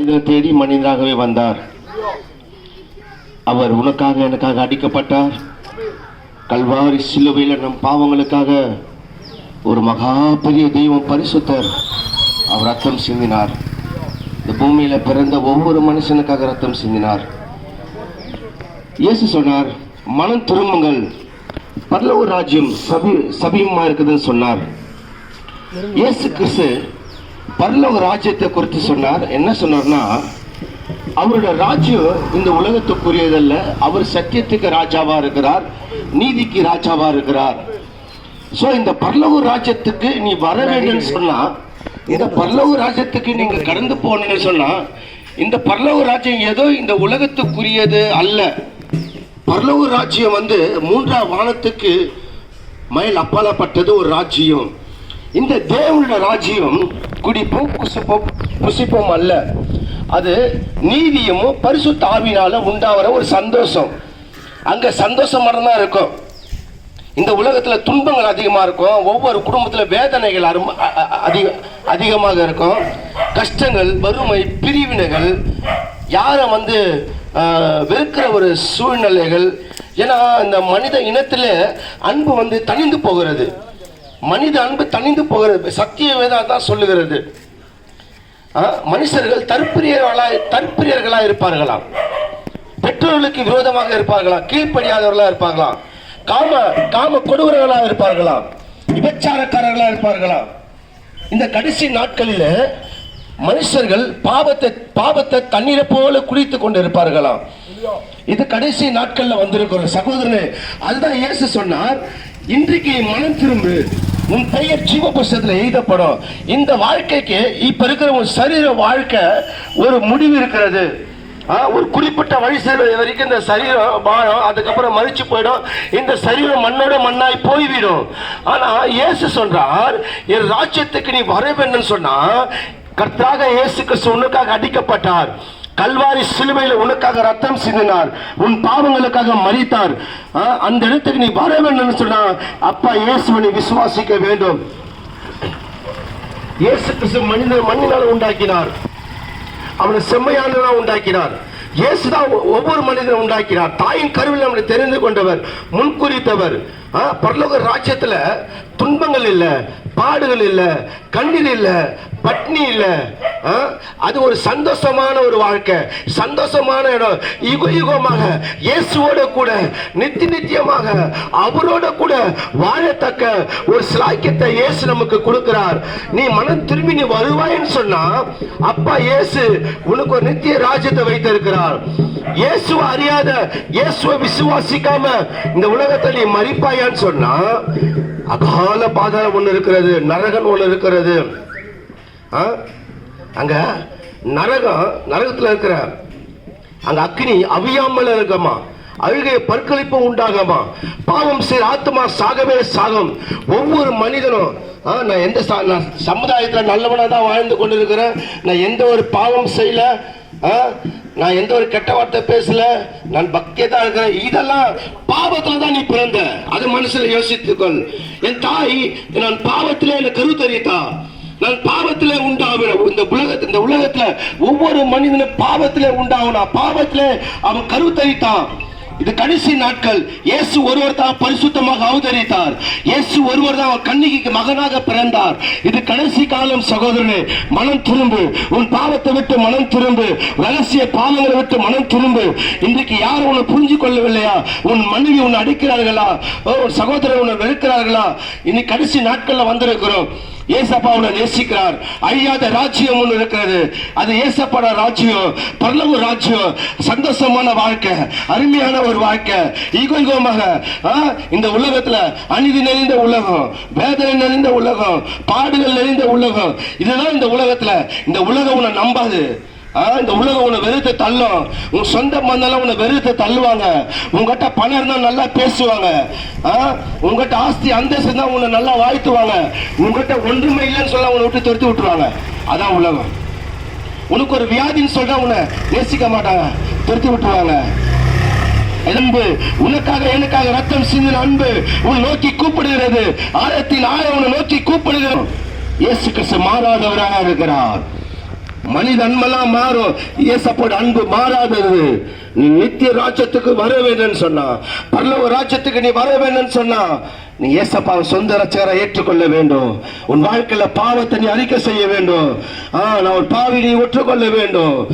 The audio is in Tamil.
மனிதனை தேடி மனிதனாகவே வந்தார். அவர் உனக்காக எனக்காக அடிக்கப்பட்டார். கல்வாரி சிலுவையில் நம் பாவங்களுக்காக ஒரு மகா பெரிய தெய்வம் பரிசுத்தர் அவர் ரத்தம் சிந்தினார். இந்த பூமியில் பிறந்த ஒவ்வொரு மனுஷனுக்காக ரத்தம் சிந்தினார். இயேசு சொன்னார் மனம் திரும்புங்கள். பரலோக ராஜ்யம் சபி சபியமாக இருக்குதுன்னு சொன்னார். இயேசு கிறிஸ்து பரலோக ராஜ்யத்தை குறித்து சொன்னார். என்ன சொன்னார்னா அவருடைய ராஜ்யம் இந்த உலகத்துக்குரியதல்ல. அவர் சத்தியத்துக்கு ராஜாவா இருக்கிறார் நீதிக்கு ராஜாவா இருக்கிறார். சோ இந்த பரலோக ராஜ்யத்துக்கு நீ வர வேண்டும்னு சொன்னா இந்த பரலோக ராஜ்யத்துக்கு நீங்க கடந்து போகணும்னு சொன்னா இந்த பரலோக ராஜ்யம் ஏதோ இந்த உலகத்துக்குரியது அல்ல. பரலோக ராஜ்யம் வந்து மூன்றாம் வானத்துக்கு மயில் அப்பாலப்பட்டது ஒரு ராஜ்யம். இந்த தேவனுடைய ராஜ்யம் குடிப்பும் குசிப்பும் புசிப்பும் அல்ல. அது நீதியும் பரிசுத்த ஆவினால உண்டாகிற ஒரு சந்தோஷம். அங்க சந்தோஷம் மட்டும்தான் இருக்கும். இந்த உலகத்துல துன்பங்கள் அதிகமா இருக்கும். ஒவ்வொரு குடும்பத்துல வேதனைகள் அரும்- அ- அதிக அதிகமாக இருக்கும். கஷ்டங்கள் வறுமை பிரிவினைகள் யாரை வந்து வெறுக்கிற ஒரு சூழ்நிலைகள். ஏன்னா இந்த மனித இனத்துல அன்பு வந்து தணிந்து போகிறது. மனித அன்பு தனிந்து போகிறது. சத்திய வேதம் தான் சொல்லுகிறது. ஆ, மனுஷர்கள் தற்பிரியர்களாய் தற்பிரியர்களாய் இருப்பார்களாம். பெற்றோர்களுக்கு விரோதமாக இருப்பார்களாம். கீழ்ப்படியாதவர்களா இருப்பார்களாம். காம காம கொடுவர்களா இருப்பார்களாம். விபச்சாரக்காரர்களா இருப்பார்களாம். இந்த கடைசி நாட்களில் மனுஷர்கள் பாவத்தை பாவத்தை தண்ணீரை போல குடித்து கொண்டு இருப்பார்களாம் இது கடைசி நாட்கள்ல வந்திருக்கிற சகோதரனே அதுதான் இயேசு சொன்னார் இன்றைக்கு மனம் திரும்பு. உன் பெயர் ஜீவ புஸ்தகத்துல எழுதப்படும். இந்த வாழ்க்கைக்கு இப்ப இருக்கிற உன் சரீர வாழ்க்கை ஒரு முடிவு இருக்கிறது. ஒரு குறிப்பிட்ட வழி வயசு வரைக்கும் இந்த சரீரம் வாழும். அதுக்கப்புறம் மறிச்சு போயிடும். இந்த சரீரம் மண்ணோட மண்ணாய் போய்விடும். ஆனா இயேசு சொல்றார் என் ராஜ்யத்துக்கு நீ வர வேண்டும் சொன்னா கர்த்தாக இயேசு கிறிஸ்து உனக்காக அடிக்கப்பட்டார். கல்வாரி சிலுவையில் உனக்காக ரத்தம் சிந்தினார். உன் பாவங்களுக்காக மறித்தார். ஆ, அந்த இடத்துக்கு நீ வர வேண்டும் சொன்னா அப்பா இயேசுவனை விசுவாசிக்க வேண்டும். இயேசு கிறிஸ்து மனிதன் மண்ணினால் உண்டாக்கினார். அவனை செம்மையானவனா உண்டாக்கினார். இயேசுதான் ஒவ்வொரு மனிதனும் உண்டாக்கினார். தாயின் கருவில் அவனை தெரிந்து கொண்டவர் முன்குறித்தவர். பரலோக ராஜ்யத்தில் துன்பங்கள் இல்லை பாடுகள் இல்லை கண்ணீர் இல்லை பட்னி இல்லை. ஆ, அது ஒரு சந்தோஷமான ஒரு வாழ்க்கை. சந்தோஷமான இடம். யுக யுகமாக இயேசுவோட கூட நித்திய நித்தியமாக அவரோட கூட வாழத்தக்க ஒரு சிலாக்கியத்தை இயேசு நமக்கு கொடுக்கிறார். நீ மனம் திரும்பி நீ வருவாயின்னு சொன்னா அப்பா இயேசு உனக்கு ஒரு நித்திய ராஜ்யத்தை வைத்திருக்கிறார். இயேசுவை அறியாத இயேசுவை விசுவாசிக்காம இந்த உலகத்தை நீ மறிப்பாயான்னு சொன்னா அகால பாதாளம் ஒன்று இருக்கிறது நரகம் ஒன்று இருக்கிறது ஆ? அங்க நரகம் நரகத்துல இருக்கிற அங்க அக்னி அவியாமல் இருக்கமா அழுகை பற்களிப்பு உண்டாகமா பாவம் செய்ய ஆத்மா சாகவே சாகம் ஒவ்வொரு மனிதனும் ஆ, நான் எந்த சா- நான் தான் வாழ்ந்து கொண்டிருக்கிறேன் நான் எந்த ஒரு பாவம் செய்யல நான் எந்த ஒரு கெட்ட வார்த்தை பேசல. நான் பக்தியை தான் இருக்கிறேன். இதெல்லாம் பாவத்துல தான் நீ பிறந்த. அது மனசுல யோசித்துக்கொள். என் தாய் நான் பாவத்திலே என்ன கருத்தரித்தா. நான் பாவத்திலே உண்டாகிறேன் இந்த உலகத்து இந்த உலகத்துல ஒவ்வொரு மனிதனும் பாவத்திலே உண்டாகணும் பாவத்திலே அவன் கருத்தரித்தான். இது கடைசி நாட்கள் இயேசு ஒருவர் தான் பரிசுத்தமாக அவதரித்தார். இயேசு ஒருவர் தான் அவன் மகனாக பிறந்தார். இது கடைசி காலம் சகோதரனே மனம் திரும்பு. உன் பாவத்தை விட்டு மனம் திரும்பு. ரகசிய பாவங்களை விட்டு மனம் திரும்பு. இன்றைக்கு யாரும் உன்னை புரிஞ்சு கொள்ளவில்லையா? உன் மனைவி உன்னை அடிக்கிறார்களா? ஓ, உன் சகோதரர் உன்னை வெறுக்கிறார்களா? இன்னைக்கு கடைசி நாட்கள்ல வந்திருக்கிறோம். ஏசப்பா நேசிக்கிறார். அழியாத ராஜ்யம் ஒன்று இருக்கிறது. அது ஏசப்பாட ராஜ்யம் பரலவு ராஜ்யம் சந்தோஷமான வாழ்க்கை அருமையான ஒரு வாழ்க்கை. ஈகோமாக இந்த உலகத்தில் அநீதி நிறைந்த உலகம் வேதனை நிறைந்த உலகம் பாடுகள் நிறைந்த உலகம். இதுதான் இந்த உலகத்தில். இந்த உலகம் உன்னை நம்பாது. இந்த உலகம் உன்னை வெறுத்து தள்ளும். உன் சொந்த பந்தெல்லாம் உன்னை வெறுத்து தள்ளுவாங்க. உங்ககிட்ட பணம் இருந்தால் நல்லா பேசுவாங்க. ஆ, உங்ககிட்ட ஆஸ்தி அந்தஸ்து தான் உன்னை நல்லா வாழ்த்துவாங்க. உங்ககிட்ட ஒன்றுமே இல்லைன்னு சொல்ல உன்னை விட்டு துரத்தி விட்டுருவாங்க. அதான் உலகம். உனக்கு ஒரு வியாதின்னு சொல்றா உன்னை நேசிக்க மாட்டாங்க. துரத்தி விட்டுருவாங்க. அன்பு உனக்காக எனக்காக ரத்தம் சிந்தின அன்பு உன் நோக்கி கூப்பிடுகிறது. ஆழத்தின் ஆழம் உன்னை நோக்கி கூப்பிடுகிறோம். இயேசு கிறிஸ்து மாறாதவராக இருக்கிறார். மனித அன்பெல்லாம் மாறும். இயேசப்போட அன்பு மாறாதது. நீ நித்திய ராஜ்யத்துக்கு வர வேண்டும்னு சொன்னா. பல்லவ ராஜ்யத்துக்கு நீ வர வேண்டும்னு சொன்னா நீ ஏசப்பாவை சொந்த ரச்சகரை ஏற்றுக்கொள்ள வேண்டும். உன் வாழ்க்கையில பாவத்தை நீ அறிக்கை செய்ய வேண்டும். ஆ நான் ஒரு பாவி நீ ஒற்றுக்கொள்ள வேண்டும்.